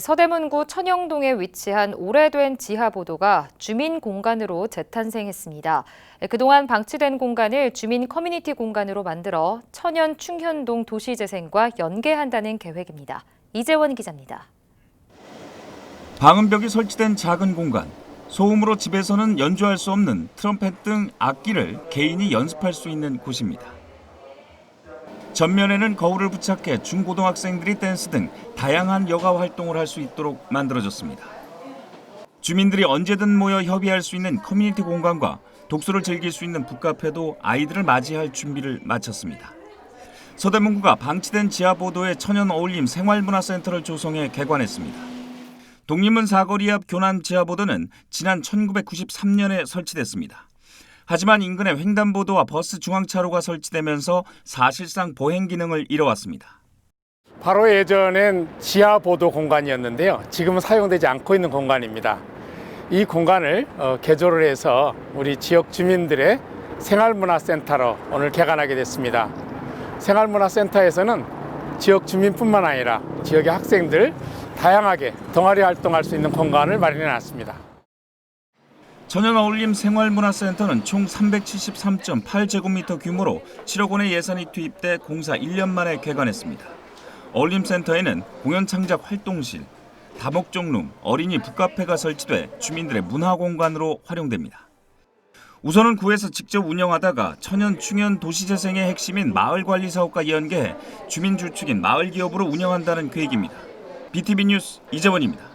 서대문구 천영동에 위치한 오래된 지하보도가 주민 공간으로 재탄생했습니다. 그동안 방치된 공간을 주민 커뮤니티 공간으로 만들어 천연 충현동 도시재생과 연계한다는 계획입니다. 이재원 기자입니다. 방음벽이 설치된 작은 공간. 소음으로 집에서는 연주할 수 없는 트럼펫 등 악기를 개인이 연습할 수 있는 곳입니다. 전면에는 거울을 부착해 중고등학생들이 댄스 등 다양한 여가 활동을 할 수 있도록 만들어졌습니다. 주민들이 언제든 모여 협의할 수 있는 커뮤니티 공간과 독서를 즐길 수 있는 북카페도 아이들을 맞이할 준비를 마쳤습니다. 서대문구가 방치된 지하보도의 천연 어울림 생활문화센터를 조성해 개관했습니다. 독립문 사거리 앞 교남 지하보도는 지난 1993년에 설치됐습니다. 하지만 인근에 횡단보도와 버스 중앙차로가 설치되면서 사실상 보행 기능을 잃어왔습니다. 바로 예전엔 지하 보도 공간이었는데요. 지금은 사용되지 않고 있는 공간입니다. 이 공간을 어, 개조를 해서 우리 지역 주민들의 생활문화센터로 오늘 개관하게 됐습니다. 생활문화센터에서는 지역 주민뿐만 아니라 지역의 학생들 다양하게 동아리 활동할 수 있는 공간을 마련해 놨습니다. 천연 어울림 생활문화센터는 총 373.8제곱미터 규모로 7억 원의 예산이 투입돼 공사 1년 만에 개관했습니다. 어울림센터에는 공연 창작 활동실, 다목적룸, 어린이 북카페가 설치돼 주민들의 문화 공간으로 활용됩니다. 우선은 구에서 직접 운영하다가 천연 충연 도시재생의 핵심인 마을관리 사업과 연계해 주민 주축인 마을 기업으로 운영한다는 계획입니다. BTV 뉴스 이재원입니다.